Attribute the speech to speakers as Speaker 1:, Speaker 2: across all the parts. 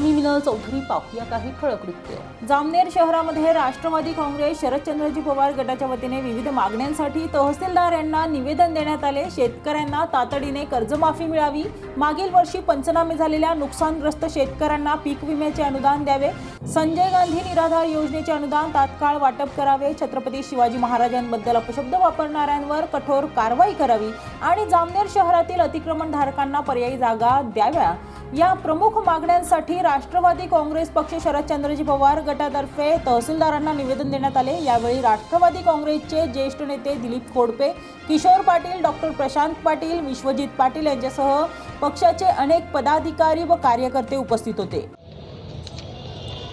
Speaker 1: मी मिनल चौधरी पाहूया काही ठळक वृत्त जामनेर शहरामध्ये राष्ट्रवादी काँग्रेस शरदचंद्रजी पवार गटाच्या वतीने विविध मागण्यांसाठी तहसीलदार यांना निवेदन देण्यात आले. शेतकऱ्यांना तातडीने कर्जमाफी मिळावी. मागील वर्षी पंचनामे झालेल्या नुकसानग्रस्त शेतकऱ्यांना पीक विम्याचे अनुदान द्यावे. संजय गांधी निराधार योजनेचे अनुदान तात्काळ वाटप करावे. छत्रपती शिवाजी महाराजांबद्दल अपशब्द वापरणाऱ्यांवर कठोर कारवाई करावी आणि जामनेर शहरातील अतिक्रमणधारकांना पर्यायी जागा द्याव्या. या प्रमुख मागण्यांसाठी राष्ट्रवादी काँग्रेस पक्ष शरदचंद्रजी पवार गटातर्फे तहसीलदारांना निवेदन देण्यात आले. यावेळी राष्ट्रवादी काँग्रेसचे ज्येष्ठ नेते दिलीप खोडपे किशोर पाटील डॉक्टर प्रशांत पाटील विश्वजित पाटील यांच्यासह पक्षाचे अनेक पदाधिकारी व कार्यकर्ते उपस्थित होते.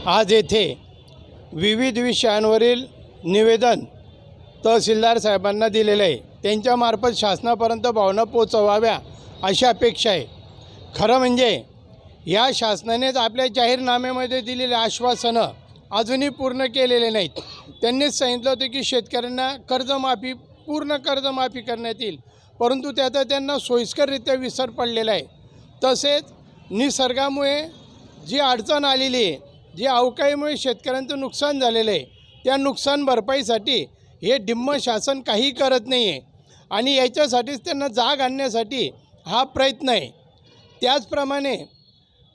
Speaker 2: आज येथे विविध विषयांवरील निवेदन तहसीलदार साहेबांना दिलेलं आहे. त्यांच्यामार्फत शासनापर्यंत भावना पोचवाव्या अशी अपेक्षा आहे. खरं म्हणजे या शासनानेच आपल्या जाहीरनाम्यामध्ये दिलेले आश्वासनं अजूनही पूर्ण केलेले नाहीत. त्यांनीच सांगितलं होतं की शेतकऱ्यांना कर्जमाफी पूर्ण कर्जमाफी करण्यात येईल. परंतु त्याचा त्यांना सोयीस्कररित्या विसर पडलेला आहे. तसेच निसर्गामुळे जी अडचण आलेली आहे जी अवकाळीमुळे शेतकऱ्यांचं नुकसान झालेलं आहे त्या नुकसान भरपाईसाठी हे डिम्म शासन काही करत नाही आहे आणि याच्यासाठीच त्यांना जाग आणण्यासाठी हा प्रयत्न आहे. त्याचप्रमाणे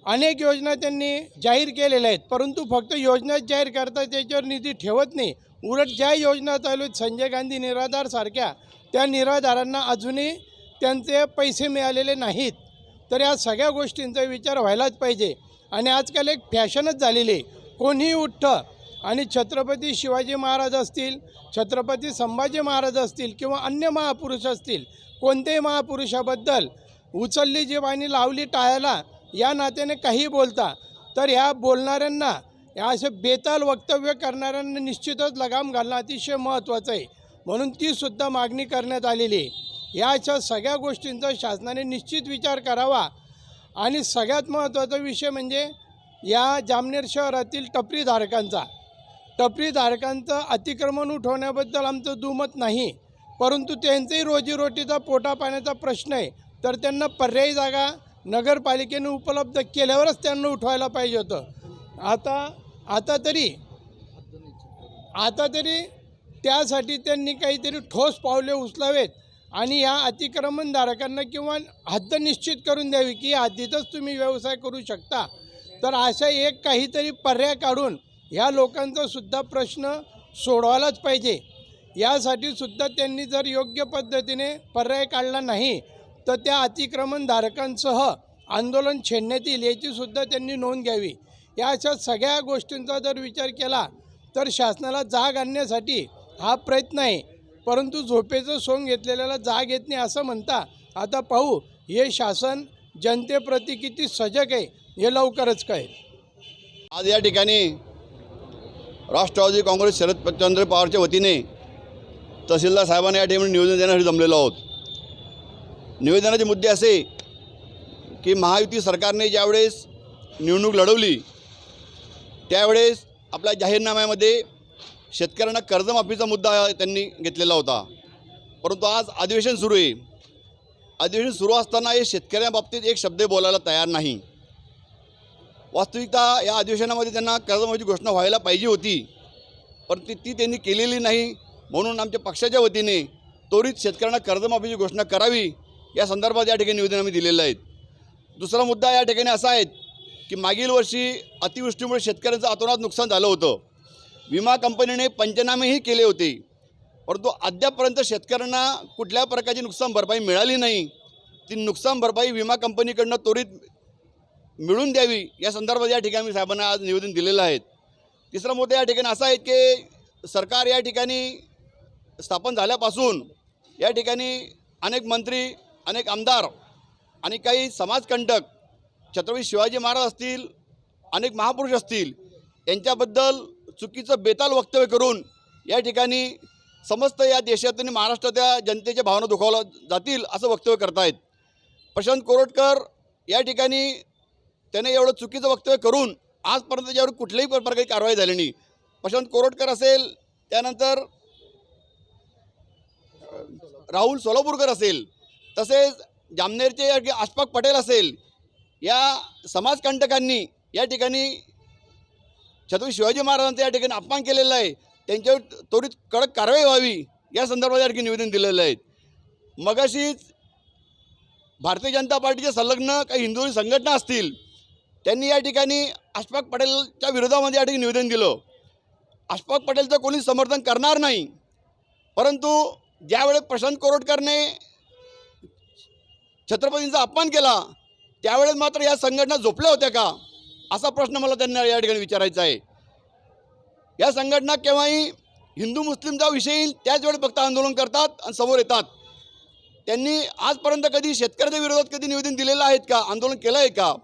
Speaker 2: अनेक योजना त्यांनी जाहीर केलेल्या आहेत परंतु फक्त योजना जाहीर करता त्याच्यावर निधी ठेवत नाही. उलट ज्या योजना चालू आहेत संजय गांधी निराधारसारख्या त्या निराधारांना अजूनही त्यांचे पैसे मिळालेले नाहीत. तर या सगळ्या गोष्टींचा विचार व्हायलाच पाहिजे. आणि आजकाल एक फॅशनच झालेली आहे. कोणीही उठतं आणि छत्रपती शिवाजी महाराज असतील छत्रपती संभाजी महाराज असतील किंवा अन्य महापुरुष असतील कोणत्याही महापुरुषाबद्दल उचलली जी वाणी लावली टाळ्याला या नात्याने काही बोलता तर ह्या बोलणाऱ्यांना या असे बेताल वक्तव्य करणाऱ्यांना निश्चितच लगाम घालणं अतिशय महत्त्वाचं आहे. म्हणून तीसुद्धा मागणी करण्यात आलेली आहे. या अशा सगळ्या गोष्टींचा शासनाने निश्चित विचार करावा. आणि सगळ्यात महत्त्वाचा विषय म्हणजे या जामनेर शहरातील टपरीधारकांचा. टपरीधारकांचं अतिक्रमण उठवण्याबद्दल आमचं दुमत नाही. परंतु त्यांचंही रोजीरोटीचा पोटापाण्याचा प्रश्न आहे. तर त्यांना पर्यायी जागा नगरपालिकेने उपलब्ध केल्यावरच त्यांना उठवायला पाहिजे होतं. आता आता तरी आता तरी त्यासाठी त्यांनी काहीतरी ठोस पावले उचलावेत आणि या अतिक्रमणधारकांना किंवा हद्द निश्चित करून द्यावी की हद्दीतच तुम्ही व्यवसाय करू शकता. तर अशा एक काहीतरी पर्याय काढून ह्या लोकांचा सुद्धा प्रश्न सोडवायलाच पाहिजे. यासाठी सुद्धा त्यांनी जर योग्य पद्धतीने पर्याय काढला नाही तर त्या अतिक्रमणधारकांसह आंदोलन छेडण्यात येईल याचीसुद्धा त्यांनी नोंद घ्यावी. या अशा सगळ्या गोष्टींचा जर विचार केला तर शासनाला जाग आणण्यासाठी हा प्रयत्न आहे. परंतु झोपेचं सोंग घेतलेल्याला जाग येत नाही असं म्हणता आता पाहू हे शासन जनतेप्रती किती सजग आहे हे लवकरच कळेल.
Speaker 3: आज या ठिकाणी राष्ट्रवादी काँग्रेस शरद चंद्र पवारच्या वतीने तहसीलदार साहेबांना या ठिकाणी निवेदन देण्यासाठी जमलेलो आहोत. निवेदनाचे मुद्दे असे की महायुती सरकारने ज्यावेळेस निवडणूक लढवली त्यावेळेस आपल्या जाहीरनाम्यामध्ये शेतकऱ्यांना कर्जमाफीचा मुद्दा त्यांनी घेतलेला होता. परंतु आज अधिवेशन सुरू आहे. अधिवेशन सुरू असताना हे शेतकऱ्यांबाबतीत एक शब्द बोलायला तयार नाही. वास्तविकता या अधिवेशनामध्ये त्यांना कर्जमाफीची घोषणा व्हायला पाहिजे होती. पण ती ती त्यांनी केलेली नाही. म्हणून आमच्या पक्षाच्या वतीने त्वरित शेतकऱ्यांना कर्जमाफीची घोषणा करावी. या संदर्भात या ठिकाणी निवेदन आम्ही दिलेलं आहेत. दुसरा मुद्दा या ठिकाणी असा आहे की मागील वर्षी अतिवृष्टीमुळे शेतकऱ्यांचं अतोनात नुकसान झालं होतं. विमा कंपनीने पंचनामेही केले होते. परंतु अद्यापपर्यंत शेतकऱ्यांना कुठल्या प्रकारची नुकसान भरपाई मिळाली नाही. ती नुकसान भरपाई विमा कंपनीकडनं त्वरित मिळून द्यावी या संदर्भात या ठिकाणी साहेबांना आज निवेदन दिलेलं आहे. तिसरा मुद्दा या ठिकाणी असा आहे की सरकार या ठिकाणी स्थापन झाल्यापासून या ठिकाणी अनेक मंत्री अनेक आमदार आणि काही समाजकंटक छत्रपती शिवाजी महाराज असतील अनेक महापुरुष असतील यांच्याबद्दल चुकीचं बेताल वक्तव्य करून या ठिकाणी समस्त या देशात आणि महाराष्ट्राच्या जनतेच्या भावना दुखावल्या जातील असं वक्तव्य करतायत. प्रशांत कोरटकर या ठिकाणी त्याने एवढं चुकीचं वक्तव्य करून आजपर्यंत त्याच्यावर कुठल्याही प्रकारची कारवाई झाली नाही. प्रशांत कोरोटकर असेल त्यानंतर राहुल सोलापूरकर असेल तसेच जामनेरचे या पटेल असेल या समाजकंटकांनी या ठिकाणी छत्रपती शिवाजी महाराजांचा या ठिकाणी अपमान केलेला आहे. त्यांच्यावर त्वरित कडक कारवाई व्हावी या संदर्भात या ठिकाणी निवेदन दिलेलं आहे. मगाशीच भारतीय जनता पार्टीचे संलग्न काही हिंदू संघटना असतील त्यांनी या ठिकाणी अशफाक पटेलच्या विरोधामध्ये या ठिकाणी निवेदन दिलं. अशफाक पटेलचं कोणी समर्थन करणार नाही. परंतु ज्यावेळेस प्रशांत कोरोटकरने छत्रपतींचा अपमान केला त्यावेळेस मात्र या संघटना झोपल्या होत्या का? असा प्रश्न मला त्यांना या ठिकाणी विचारायचा आहे. या संघटना केव्हाही हिंदू मुस्लिमचा विषय येईल त्याच वेळी फक्त आंदोलन करतात आणि समोर येतात. त्यांनी आजपर्यंत कधी शेतकऱ्याच्या विरोधात कधी निवेदन दिलेलं आहेत का? आंदोलन केलं आहे का?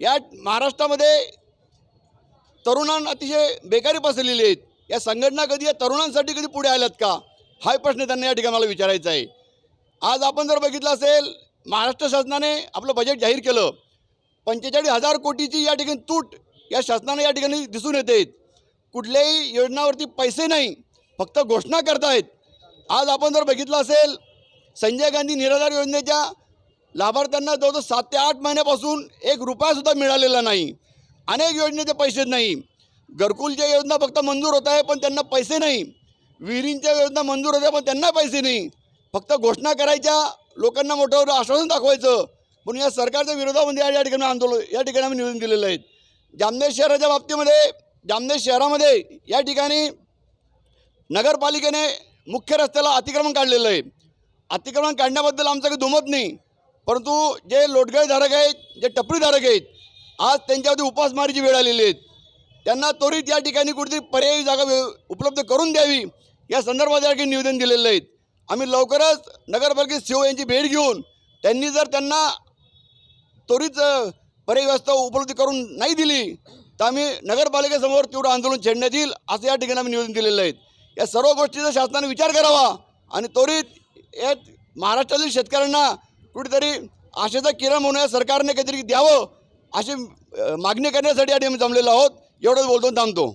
Speaker 3: या महाराष्ट्रामध्ये तरुणांना अतिशय बेकारी पसरलेली आहेत. या संघटना कधी या तरुणांसाठी कधी पुढे आल्यात का? हा प्रश्न त्यांना या ठिकाणी मला विचारायचा आहे. आज आपण जर बघितलं असेल महाराष्ट्र शासनाने आपलं बजेट जाहीर केलं. पंचेचाळीस हजार कोटीची या ठिकाणी तूट या शासनाने या ठिकाणी दिसून येते. कुठल्याही योजनावरती पैसे नाही फक्त घोषणा करतायत. आज आपण जर बघितलं असेल संजय गांधी निराधार योजनेच्या लाभार्थ्यांना जवळजवळ सात ते आठ महिन्यापासून एक रुपयासुद्धा मिळालेला नाही. अनेक योजनेचे पैसे नाही. घरकुलच्या योजना फक्त मंजूर होत आहे पण त्यांना पैसे नाही. विहिरींच्या योजना मंजूर होत्या पण त्यांना पैसे नाही. फक्त घोषणा करायच्या लोकांना मोठं आश्वासन दाखवायचं. म्हणून या सरकारच्या विरोधामध्ये या- ठिकाणी आंदोलन या ठिकाणी आम्ही निवेदन दिलेलं आहे. जामनेर शहराच्या बाबतीमध्ये जामनेर शहरामध्ये या ठिकाणी नगरपालिकेने मुख्य रस्त्याला अतिक्रमण काढलेलं आहे. अतिक्रमण काढण्याबद्दल आमचं काही दुमत नाही. परंतु जे लोटगाईधारक आहेत जे टपरीधारक आहेत आज त्यांच्यावरती उपासमारीची वेळ आलेली आहेत त्यांना त्वरित या ठिकाणी कुठेतरी पर्यायी जागा उपलब्ध करून द्यावी या संदर्भात या ठिकाणी निवेदन दिलेलं आहेत आम्ही लवकरच नगरपालिकेत सीओ यांची भेट घेऊन त्यांनी जर त्यांना त्वरित अ, पर्यायी व्यवस्था उपलब्ध करून नाही दिली तर आम्ही नगरपालिकेसमोर तीव्र आंदोलन छेडण्यात येईल असं या ठिकाणी आम्ही निवेदन दिलेलं आहे. या सर्व गोष्टीचा शासनाने विचार करावा आणि त्वरित या महाराष्ट्रातील शेतकऱ्यांना कुठेतरी आशेचा किरण म्हणून या सरकारने काहीतरी द्यावं अशी मागणी करण्यासाठी या ठिकाणी जमलेलो आहोत. एवढंच बोलतो थांबतो.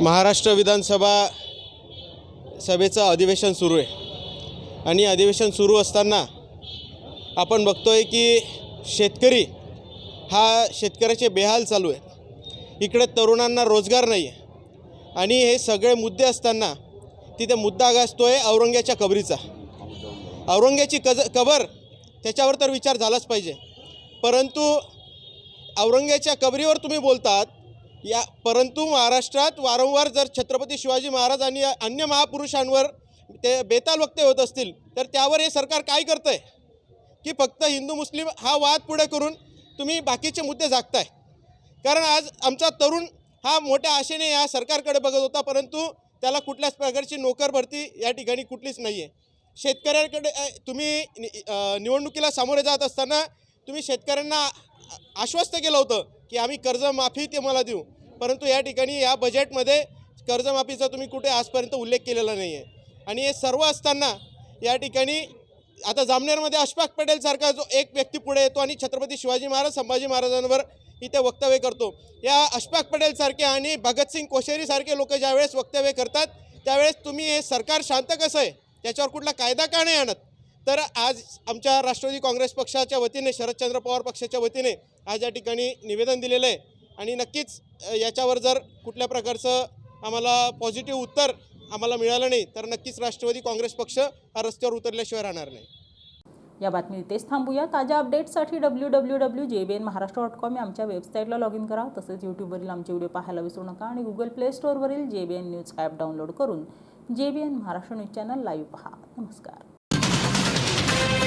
Speaker 4: महाराष्ट्र विधानसभा सभेचं अधिवेशन सुरू आहे. आणि अधिवेशन सुरू असताना आपण बघतो आहे की शेतकरी हा शेतकऱ्याचे बेहाल चालू आहे इकडे तरुणांना रोजगार नाही आहे आणि हे सगळे मुद्दे असताना तिथे मुद्दा गाजतो आहे औरंग्याच्या कबरीचा. औरंग्याची कज कबर त्याच्यावर तर विचार झालाच पाहिजे. परंतु औरंग्याच्या कबरीवर तुम्ही बोलतात या परंतु महाराष्ट्रात वारंवार जर छत्रपती शिवाजी महाराज आणि अन्य महापुरुषांवर ते बेताल वक्ते होत असतील तर त्यावर हे सरकार काय करतं आहे की फक्त हिंदू मुस्लिम हा वाद पुढे करून तुम्ही बाकीचे मुद्दे झाकताय. कारण आज आमचा तरुण हा मोठ्या आशेने या सरकारकडे बघत होता परंतु त्याला कुठल्याच प्रकारची नोकर भरती या ठिकाणी कुठलीच नाही आहे शेतकऱ्यांकडे तुम्ही नि- निवडणुकीला सामोरे जात असताना तुम्ही शेतकऱ्यांना आश्वस्त केलं होतं की आम्ही कर्जमाफी ते मला देऊ. परंतु या ठिकाणी या बजेटमध्ये कर्जमाफीचा तुम्ही कुठे आजपर्यंत उल्लेख केलेला नाही आहे आणि हे सर्व असताना या ठिकाणी आता जामनेरमध्ये अशफाक पटेलसारखा जो एक व्यक्ती पुढे येतो आणि छत्रपती शिवाजी महाराज संभाजी महाराजांवर इथे वक्तव्य करतो. या अशफाक पटेलसारखे आणि भगतसिंग कोश्यारीसारखे लोक ज्यावेळेस वक्तव्य करतात त्यावेळेस तुम्ही हे सरकार शांत कसं आहे? त्याच्यावर कुठला कायदा का नाही आणत? तर आज आमच्या राष्ट्रवादी काँग्रेस पक्षाच्या वतीने शरदचंद्र पवार पक्षाच्या वतीने आज या ठिकाणी निवेदन दिलेलं आहे. आणि नक्कीच याच्यावर जर कुठल्या प्रकारचं आम्हाला पॉझिटिव्ह उत्तर आम्हाला मिळालं नाही तर नक्कीच राष्ट्रवादी काँग्रेस पक्ष हा रस्त्यावर उतरल्याशिवाय राहणार नाही.
Speaker 1: या बातमी इथेच थांबूया. ताज्या अपडेट्ससाठी W W W J B N Maharashtra dot com या आमच्या वेबसाईटला लॉग इन करा. तसेच यूट्यूबवरील आमचे व्हिडिओ पाहायला विसरू नका आणि Google play स्टोअरवरील J B N news app download करून J B N Maharashtra news channel live पहा. नमस्कार.